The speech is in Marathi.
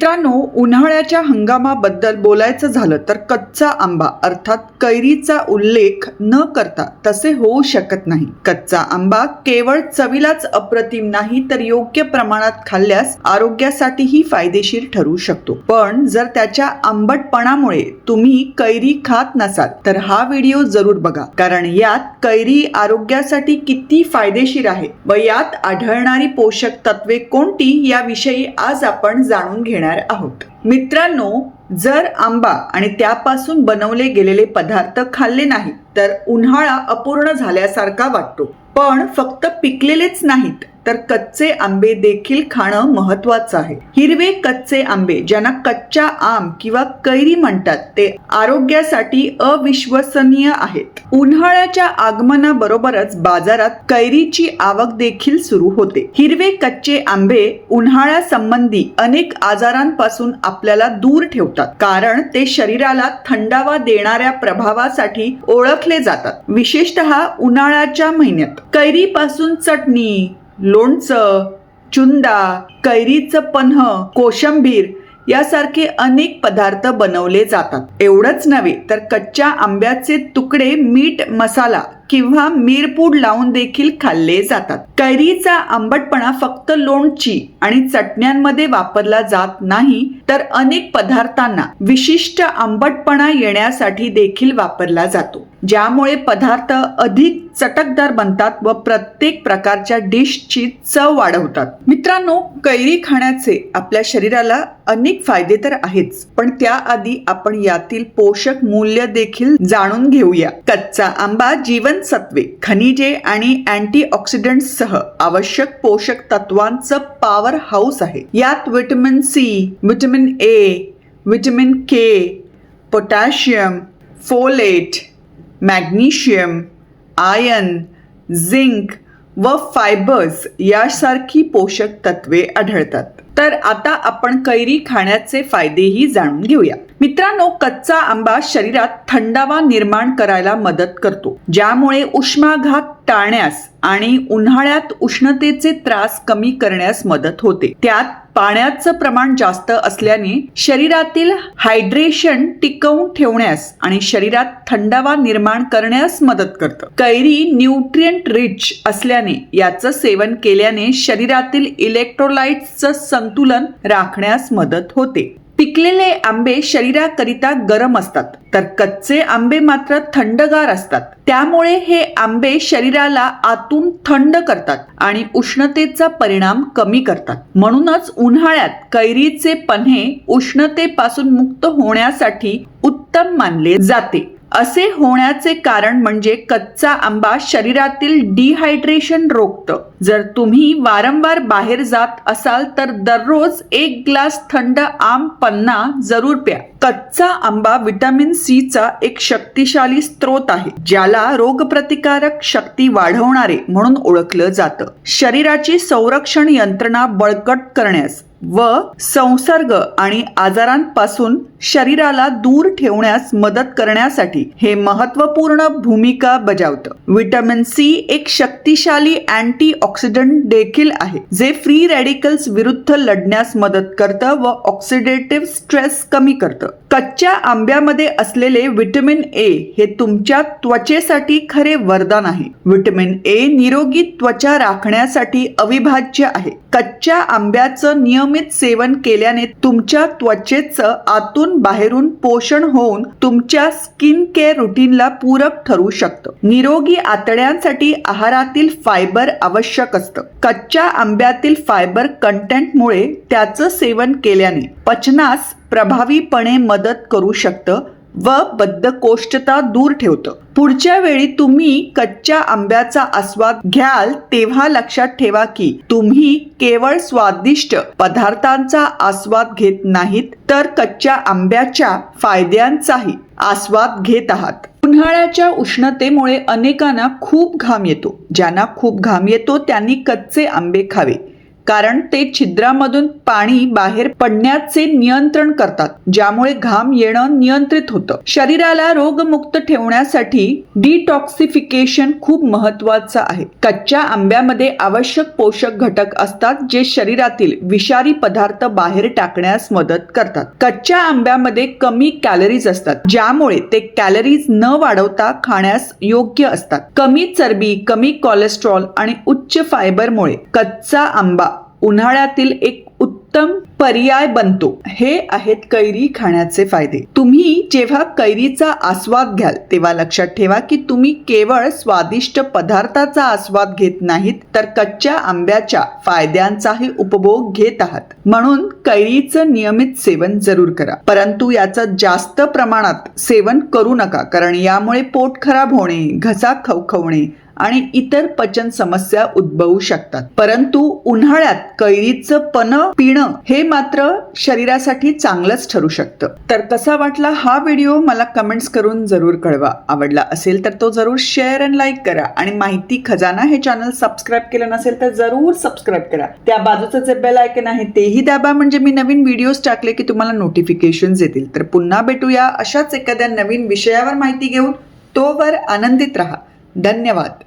मित्रांनो उन्हाळ्याच्या हंगामाबद्दल बोलायचं झालं तर कच्चा आंबा अर्थात कैरीचा उल्लेख न करता तसे होऊ शकत नाही. कच्चा आंबा केवळ चवीलाच अप्रतिम नाही तर योग्य प्रमाणात खाल्ल्यास आरोग्यासाठीही फायदेशीर ठरू शकतो. पण जर त्याच्या आंबटपणामुळे तुम्ही कैरी खात नसाल तर हा व्हिडिओ जरूर बघा कारण यात कैरी आरोग्यासाठी किती फायदेशीर आहे व यात आढळणारी पोषक तत्वे कोणती याविषयी आज आपण जाणून घेणार आहोत. मित्रांनो जर आंबा आणि त्यापासून बनवले गेलेले पदार्थ खाल्ले नाही तर उन्हाळा अपूर्ण झाल्यासारखा वाटतो. पण फक्त पिकलेलेच नाहीत तर कच्चे आंबे देखील खाणं महत्वाचं आहे. हिरवे कच्चे आंबे ज्यांना कच्चा आम किंवा कैरी म्हणतात ते आरोग्यासाठी अविश्वसनीय आहेत. उन्हाळ्याच्या आगमनाबरोबरच बाजारात कैरीची आवक देखील सुरू होते. हिरवे कच्चे आंबे उन्हाळ्या संबंधी अनेक आजारांपासून आपल्याला दूर ठेवतात कारण ते शरीराला थंडावा देणाऱ्या प्रभावासाठी ओळख ओळखले जातात. विशेषतः उन्हाळ्याच्या महिन्यात. कैरीपासून चटणी लोणचं चुंदा कैरीचं पन्ह कोशंबीर यासारखे अनेक पदार्थ बनवले जातात. एवढंच नव्हे तर कच्च्या आंब्याचे तुकडे मीठ मसाला किंवा मिरपूड लावून देखील खाल्ले जातात. कैरीचा आंबटपणा फक्त लोणची आणि चटण्यांमध्ये वापरला जात नाही तर अनेक पदार्थांना विशिष्ट आंबटपणा येण्यासाठी देखील वापरला जातो. ज्यामुळे पदार्थ अधिक चटकदार बनतात व प्रत्येक प्रकारच्या डिशची चव वाढवतात. मित्रांनो कैरी खाण्याचे आपल्या शरीराला अनेक फायदे तर आहेच पण त्याआधी आपण यातील पोषक मूल्य देखील जाणून घेऊया. कच्चा आंबा जीवनसत्वे खनिजे आणि अँटीऑक्सिडंट सह आवश्यक पोषक तत्वांचं पॉवर हाऊस आहे. यात vitamin C vitamin A vitamin K potassium folate magnesium iron zinc व फायबर्स यासारखी पोषक तत्वे आढळतात. तर आता आपण कैरी खाण्याचे फायदेही जाणून घेऊया. मित्रांनो कच्चा आंबा शरीरात थंडावा निर्माण करायला मदत करतो ज्यामुळे उष्माघात टाळण्यास आणि उन्हाळ्यात उष्णतेचे त्रास कमी करण्यास मदत होते. त्यात पाण्याचं प्रमाण जास्त असल्याने शरीरातील हायड्रेशन टिकवून ठेवण्यास आणि शरीरात थंडावा निर्माण करण्यास मदत करतं. कैरी न्यूट्रियंट रिच असल्याने याचं सेवन केल्याने शरीरातील इलेक्ट्रोलाइट्सचं संतुलन राखण्यास मदत होते. पिकलेले आंबे शरीराकरिता गरम असतात तर कच्चे आंबे मात्र थंडगार असतात. त्यामुळे हे आंबे शरीराला आतून थंड करतात आणि उष्णतेचा परिणाम कमी करतात. म्हणूनच उन्हाळ्यात कैरीचे पन्हे उष्णतेपासून मुक्त होण्यासाठी उत्तम मानले जाते. असे होण्याचे कारण म्हणजे कच्चा आंबा शरीरातील डिहायड्रेशन रोखतं. जर तुम्ही वारंवार बाहेर जात असाल तर दररोज एक ग्लास थंड आम पन्ना जरूर प्या. कच्चा आंबा व्हिटॅमिन सीचा एक शक्तिशाली स्रोत आहे ज्याला रोगप्रतिकारक शक्ती वाढवणारे म्हणून ओळखलं जातं. शरीराची संरक्षण यंत्रणा बळकट करण्यास व संसर्ग आणि आजारांपासून शरीराला दूर ठेवण्यास मदत करण्यासाठी हे महत्त्वपूर्ण भूमिका बजावतं. व्हिटॅमिन सी एक शक्तिशाली अँटीऑक्सिडंट देखील आहे जे फ्री रॅडिकल्स विरुद्ध लढण्यास मदत करतं व ऑक्सिडेटिव्ह स्ट्रेस कमी करतं. कच्च्या आंब्यामध्ये असलेले व्हिटॅमिन ए हे तुमच्या त्वचेसाठी खरे वरदान आहे. व्हिटॅमिन ए निरोगी त्वचा राखण्यासाठी अविभाज्य आहे. कच्च्या आंब्याचं नियमित सेवन केल्याने तुमच्या त्वचेचं आतून बाहेरून पोषण होऊन तुमच्या स्किन केअर रुटीनला पूरक ठरू शकतं. निरोगी आतड्यांसाठी आहारातील फायबर आवश्यक असतं. कच्च्या आंब्यातील फायबर कंटेंटमुळे त्याचं सेवन केल्याने पचनास प्रभावीपणे मदत करू शकतं व बद्धकोष्ठता दूर ठेवतं. पुढच्या वेळी तुम्ही कच्च्या आंब्याचा आस्वाद घ्याल तेव्हा लक्षात ठेवा की तुम्ही केवळ स्वादिष्ट पदार्थांचा आस्वाद घेत नाहीत तर कच्च्या आंब्याच्या फायद्यांचाही आस्वाद घेत आहात. उन्हाळ्याच्या उष्णतेमुळे अनेकांना खूप घाम येतो. ज्यांना खूप घाम येतो त्यांनी कच्चे आंबे खावे. कारण ते छिद्रामधून पाणी बाहेर पडण्याचे नियंत्रण करतात ज्यामुळे घाम येणं नियंत्रित होतं. शरीराला रोगमुक्त ठेवण्यासाठी डिटॉक्सिफिकेशन खूप महत्वाचं आहे. कच्च्या आंब्यामध्ये आवश्यक पोषक घटक असतात जे शरीरातील विषारी पदार्थ बाहेर टाकण्यास मदत करतात. कच्च्या आंब्यामध्ये कमी कॅलरीज असतात ज्यामुळे ते कॅलरीज न वाढवता खाण्यास योग्य असतात. कमी चरबी कमी कोलेस्ट्रॉल आणि उच्च फायबरमुळे कच्चा आंबा उन्हाळ्यातील एक उत्तम पर्याय बनतो. हे आहेत कैरी खाण्याचे फायदे. तुम्ही जेव्हा कैरीचा आस्वाद घ्याल तेव्हा लक्षात ठेवा की तुम्ही केवळ स्वादिष्ट पदार्थाचा आस्वाद घेत नाहीत तर कच्च्या आंब्याच्या फायद्यांचाही उपभोग घेत आहात. म्हणून कैरीचं नियमित सेवन जरूर करा. परंतु याचं जास्त प्रमाणात सेवन करू नका कारण यामुळे पोट खराब होणे घसा खवखवणे आणि इतर पचन समस्या उद्भवू शकतात. परंतु उन्हाळ्यात कैरीचं पन पिणं हे मात्र शरीरासाठी चांगलंच ठरू शकतं. तर कसा वाटला हा व्हिडिओ मला कमेंट्स करून जरूर कळवा. आवडला असेल तर तो जरूर शेअर अँड लाईक करा. आणि माहिती खजाना हे चॅनल सबस्क्राईब केलं नसेल तर जरूर सबस्क्राईब करा. त्या बाजूचं जे बेल आयकन आहे तेही दाबा. म्हणजे मी नवीन व्हिडिओज टाकले की तुम्हाला नोटिफिकेशन येतील. तर पुन्हा भेटूया अशाच एखाद्या नवीन विषयावर माहिती घेऊन. तोवर आनंदित राहा. धन्यवाद.